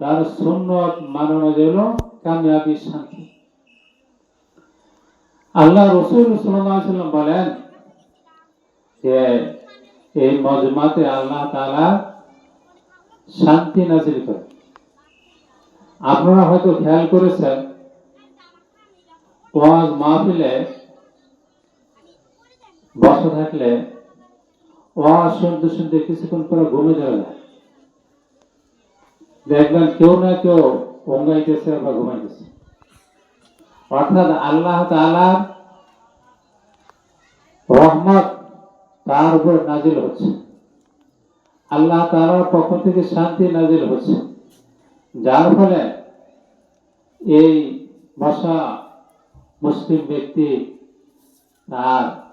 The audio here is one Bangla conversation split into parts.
তার সুন্নত কামিয়াবি শান্তি। আল্লাহ রসুল সাল্লাম বলেন যে এই মজমাতে আল্লাহ তালা শান্তি নাজিল করে আপনারা হয়তো খেয়াল করেছেন, ওয়াজ মাহফিলে বসে থাকলে ওয়াজ শুনতে কিছুক্ষণ পরে ঘুমে যাবে দেখবেন কেউ না কেউ অঙ্গাইতেছে বা ঘুমাইতেছে। অর্থাৎ আল্লাহ রহমত তার উপর নাজিল হচ্ছে। আল্লাহ তাআলার পক্ষ থেকে শান্তি নাজিল হচ্ছে। যার ফলে এই ভাষা মুসলিম ব্যক্তি তার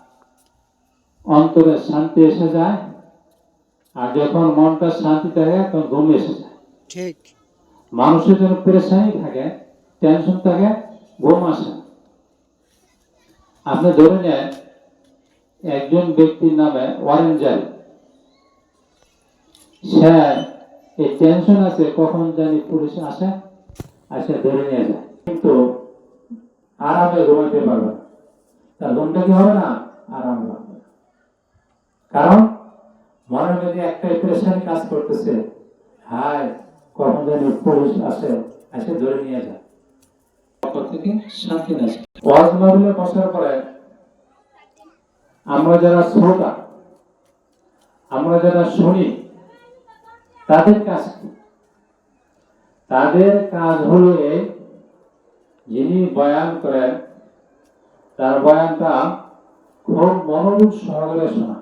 অন্তরে শান্তি এসে যায় আর যখন মনটা শান্তি থাকে তখন ঘুম এসে যায়। ঠিক। মানুষের জন্য পেরেশানি থাকে টেনশন থাকে ঘুম আসে আপনি ধরে নেন একজন ব্যক্তির নামে ওয়ারেন জারি। সে এই টেনশন আছে কখন জানি পুলিশ আসে আসে ধরে নিয়ে যায়। কিন্তু আরামে ঘুমাইতে পারবে তার ঘুমটা কি হবে না? আরাম হবে। কারণ মনের মধ্যে একটা প্রেশারি কাজ করতেছে। হায় কখন জানি পুলিশ আসে এসে ধরে নিয়ে যায়। থেকে শান্তি না ওয়াজ মাহফিলে বসার পরে আমরা যারা শ্রোতা আমরা যারা শুনি তাদের কাজ কি? তাদের কাজ হলো এই যিনি বয়ান করেন তার বয়ানটা খুব মনোযোগ সহকারে শোনা।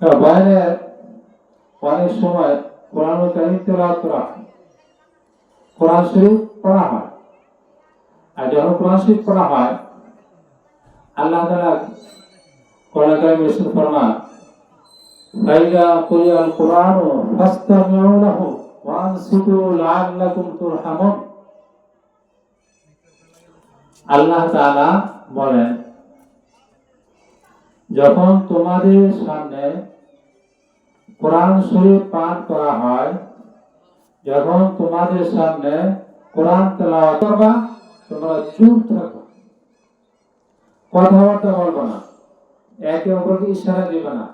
কারণ বয়ানের অনেক সময় কোরআন তেলাওয়াত করা হয়। কোরআন শরীফ পড়া হয়। আর যখন কোরআন শরীফ পড়া হয়, আল্লাহ তাআলা কোরআন কুরআন আল্লাহ বলেন, যখন তোমাদের সামনে কোরআন শরীফ পাঠ করা হয়, যখন তোমাদের সামনে কোরআন তেলাওয়াত করবা, তোমরা চুপ থাকো। কথাবার্তা বলব না, একে অপরকে ইশারা দিবে না,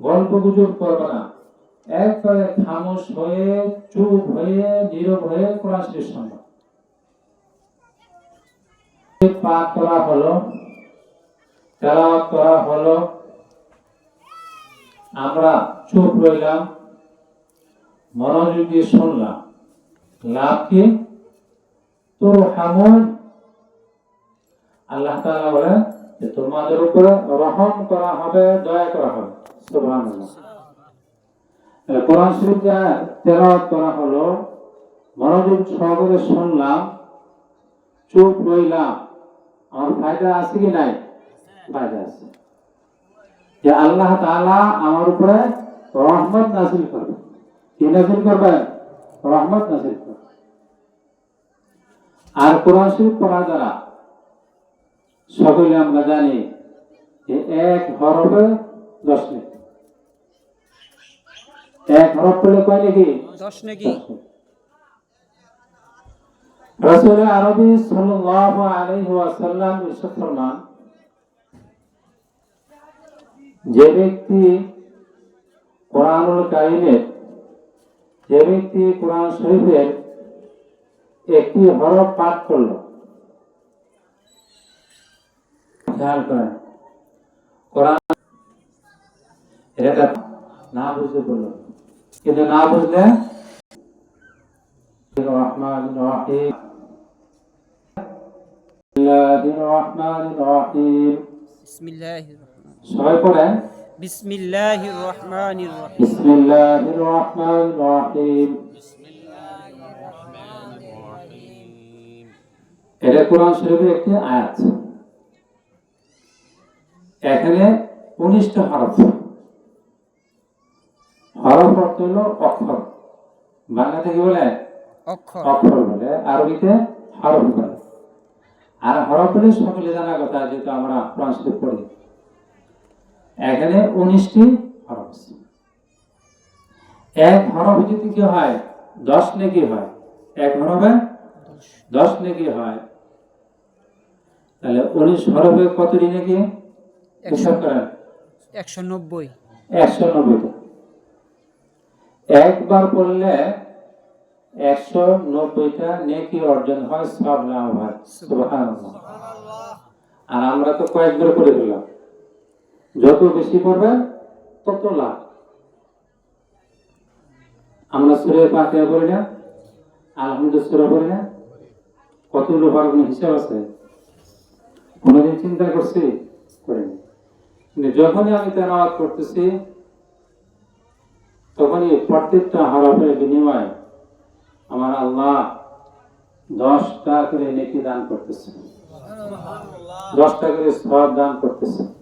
গল্প গুজব করবে না। একবারে খামোশ হয়ে, চুপ হয়ে, নীরব হয়ে কোরআন শরীফ শুনবা পাঠ করা হলো, তেলাওয়াত করা হলো আমরা চুপ রইলাম, মনোযোগ দিয়ে শুনলাম। লাভ কি? তোর হামন আল্লাহ তাআলা বলে যে তোমাদের উপরে রহম করা হবে, দয়া করা হবে। সুবহানাল্লাহ। কোরআন শরীফ তেলাওয়াত করা হলো, মনোযোগ সহকারে শুনলাম চুপ রইলাম। আমার ফায়দা আছে কি নাই? ফায়দা আছে। যে আল্লাহ তাআলা আমার উপরে রহমত নাজিল করবে। কি নাজিল করবে? রহমত নাজিল করবে। আর কোরআন শরীফ পড়া দ্বারা সকলে আমরা জানি যে এক হরফে দশ নেকি। এক হরফ পড়লে কয় নাকি? দশ নাকি। রাসূল আরবি সাল্লাল্লাহু আলাইহি ওয়াসাল্লাম ইরশাদ ফরমান যে ব্যক্তি কোরআনুল কারিমের যে ব্যক্তি কোরআন শরীফের একটি হরফ পাঠ করলো খেয়াল করেন কোরআন এটা না বুঝতে পারলো কিন্তু না বুঝলে الرحمن الرحيم بسم الله الرحمن الرحيم বিসমিল্লাহির রহমান সবাই পড়েন বিসমিল্লাহির রহমানির রহিম। বিসমিল্লাহির একটি আয়াত। এখানে হরফ। হরফ অর্থ হলো অক্ষর। বাংলাতে কি বলে অক্ষর। বলে আরবিতে হরফ বলে। আর হরফ সকলে জানা কথা যেহেতু আমরা কোরআন শরীফ পড়ি। এখানে উনিশটি এক হরফে যদি কি হয় দশ নেকি হয় এক হরফে দশ নেকি হয়। তাহলে উনিশ হরফে কতটি নেকি হিসাব করেন। একশো নব্বই। একশো নব্বইটা একবার পড়লে একশো নব্বইটা নেকি অর্জন হয় সব লাভ হয়। আর আমরা তো কয়েকবার করে দিলাম যত বেশি পড়বে, তত লাভ। আমরা সুরে পাতিয়া করি না, আলহামদুলিল্লাহ সুরা করি না। কতগুলো পারব হিসাব আছে? কোনোদিন চিন্তা করছি? করিনি। কিন্তু যখনই আমি তেলাওয়াত করতেছি, তখনই প্রত্যেকটা হরফের বিনিময়ে আমার আল্লাহ দশটা করে নেকি দান করতেছে। দশটা করে সব দান করতেছে।